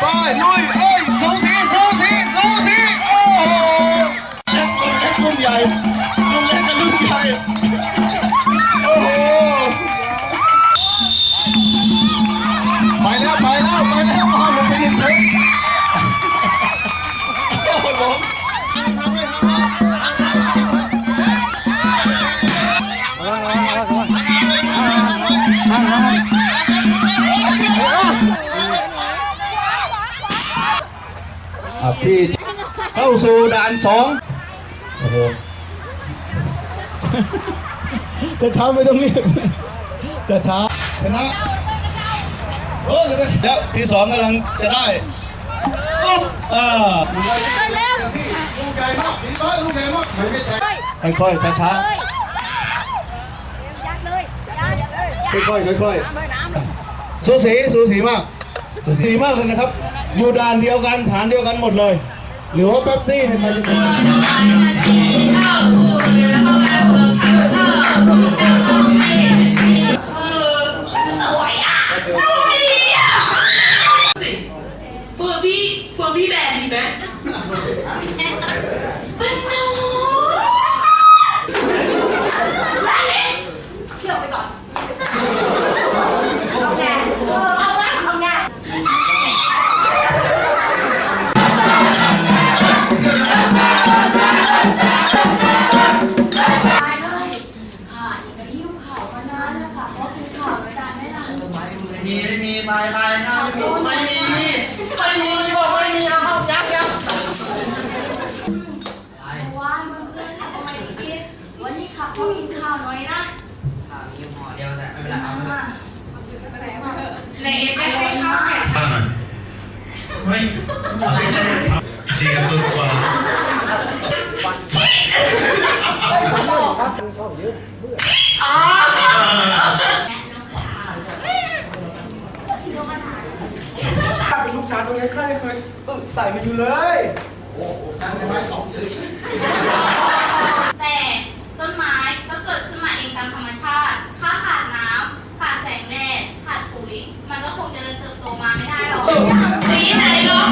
ไปลุยเอ้ยสูสีสูสีสูสีโอ้โหเล็กเล็กรุ่นใหญ่รุ่นเล็กกับรุ่นใหญ่โอ้โหไปแล้วไปแล้วไปแล้วพาลงไปยิงเลยโอ้โหลงทำเลยทำเลยอะ พี่เข้าสู่ด่านสองโอ้โหจะช้าไม่ต้องรีบจะช้าชนะโอ้ยเดี๋ยวที่สองกำลังจะได้ปุ๊บอ่าลูกใหญ่มากลูกใหญ่มากลูกใหญ่มากไม่ค่อยๆช้ายัดเลยยัดเลยยัดๆค่อยๆค่อยๆสูสีสูสีมากสูสีมากเลยนะครับ อยู่ด่านเดียวกันฐานเดียวกันหมดเลย หรือว่าเป๊ปซี่เนี่ยใครจะเป็น ไม่ไปไปนะไม่มีไม่มีไม่บอกไม่มีเอาเข้ายักยักวานมันเพื่อนขับทำไมได้กินวันนี้ขับเขากินข้าวหน่อยนะข่าวมีห่อเดียวแต่ไม่เป็นไรเอาไปในเอ็กซ์ได้ข้าวแก่เฮ้ยเสียตัวกว่าเป็นลูกชายตัว เล็กใครเคยต้องใส่มาอยู่เลยแต่ต้นไม้ก็เกิดขึ้นมาเองตามธรรมชาติ ถ้าขาดน้ำขาดแสงแดดขาดปุ๋ย มันก็คงเจริญเติบโตมาไม่ได้หรอกสีไหนร้องเพลง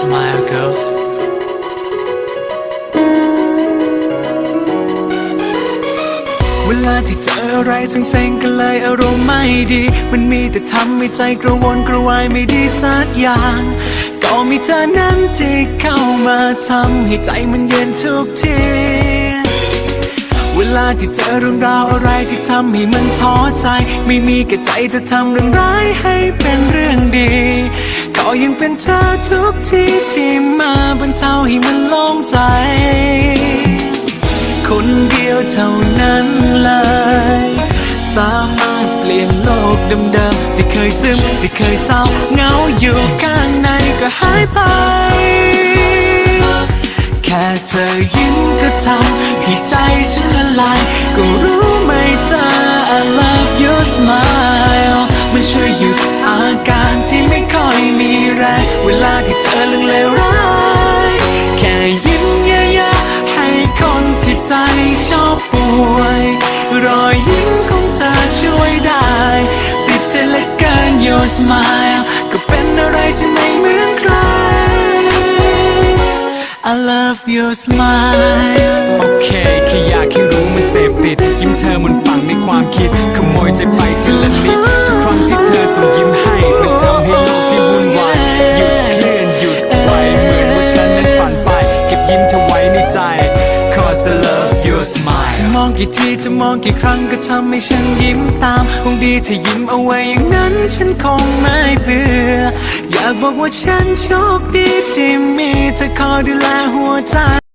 smile, girl. เวลาที่เจออะไรเซ็งๆก็เลยอารมณ์ไม่ดี มันมีแต่ทำให้ใจกระวนกระวายไม่ดีสักอย่าง ก็มีเธอนั้นที่เข้ามาทำให้ใจมันเย็นทุกที ลาที่เจอเรื่องราวอะไรที่ทำให้มันท้อใจ ไม่มีกระใจจะทำเรื่องร้ายให้เป็นเรื่องดีก็ยังเป็นเธอทุกทีที่มาบรรเทาให้มันโล่งใจ คนเดียวเท่านั้นเลย สามารถเปลี่ยนโลกเดิมๆที่เคยซึมที่เคยเศร้าเหงาอยู่ข้างในก็หายไป เธอยิ้มก็ทำให้ใจฉันละลาย ก็รู้ไหมเธอ I love your smile มันช่วยหยุดอาการที่ไม่ค่อยมีแรง เวลาที่เธอเลื่องเลวร้าย love your smile โอเคแค่อยากให้รู้มันเสพติด ยิ้มเธอมันฝังในความคิด ขโมยใจไปทีละนิด Cause I love your smile จะมองกี่ทีจะมองกี่ครั้งก็ทำให้ฉันยิ้มตามคงดีถ้ายิ้มเอาไว้อย่างนั้นฉันคงไม่เบื่อ อยากบอกว่าฉันโชคดีที่มีเธอคอยดูแลหัวใจ